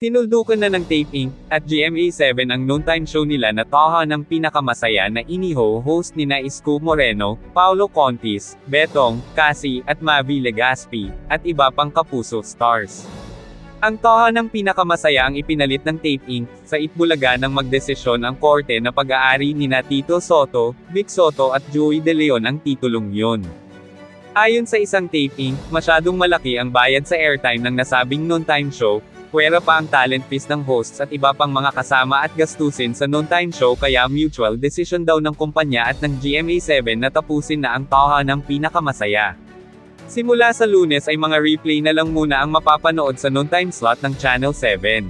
Tinuldukan na ng Tape Inc. at GMA7 ang noontime show nila na taha ng pinakamasaya na iniho host ni na Isko Moreno, Paolo Contis, Betong, Cassie, at Mavi Legaspi, at iba pang kapuso stars. Ang taha ng pinakamasaya ang ipinalit ng Tape Inc. sa Itbulaga nang magdesisyon ang korte na pag-aari ni na Tito Soto, Vic Soto at Joey De Leon ang titulong yun. Ayon sa isang Tape Inc., masyadong malaki ang bayad sa airtime ng nasabing noontime show, Pwera pa ang talent fees ng hosts at iba pang mga kasama at gastusin sa noontime show kaya mutual decision daw ng kumpanya at ng GMA7 na tapusin na ang taha ng pinakamasaya. Simula sa lunes ay mga replay na lang muna ang mapapanood sa noontime slot ng Channel 7.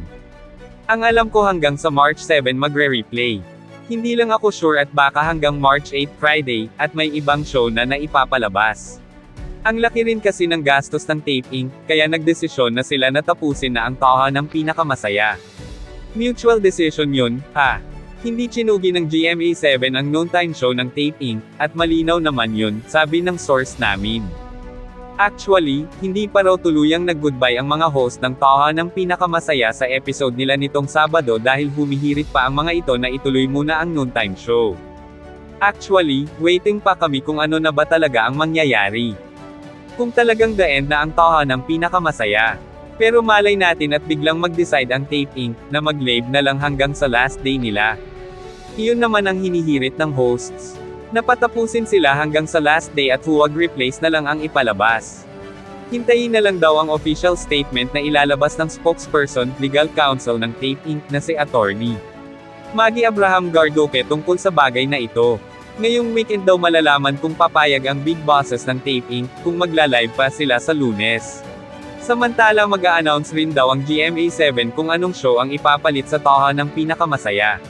Ang alam ko hanggang sa March 7 magre-replay. Hindi lang ako sure at baka hanggang March 8 Friday, at may ibang show na naipapalabas. Ang laki rin kasi ng gastos ng taping, kaya nagdesisyon na sila na tapusin na ang taha ng pinakamasaya. Mutual decision yun, ha? Hindi chinugi ng GMA7 ang noontime show ng taping, at malinaw naman yun, sabi ng source namin. Actually, hindi pa raw tuluyang nag-goodbye ang mga host ng taha ng pinakamasaya sa episode nila nitong Sabado dahil humihirit pa ang mga ito na ituloy muna ang noontime show. Actually, waiting pa kami kung ano na ba talaga ang mangyayari. Kung talagang the end na ang taha ng pinakamasaya. Pero malay natin at biglang mag-decide ang Tape Inc. na mag-lave na lang hanggang sa last day nila. Iyon naman ang hinihirit ng hosts. Napatapusin sila hanggang sa last day at huwag replace na lang ang ipalabas. Hintayin na lang daw ang official statement na ilalabas ng spokesperson, legal counsel ng Tape Inc. na si attorney. Maggie Abraham Gardoque tungkol sa bagay na ito. Ngayong weekend daw malalaman kung papayag ang big bosses ng Tape Inc. kung magla-live pa sila sa lunes. Samantala mag-a-announce rin daw ang GMA7 kung anong show ang ipapalit sa taha ng pinakamasaya.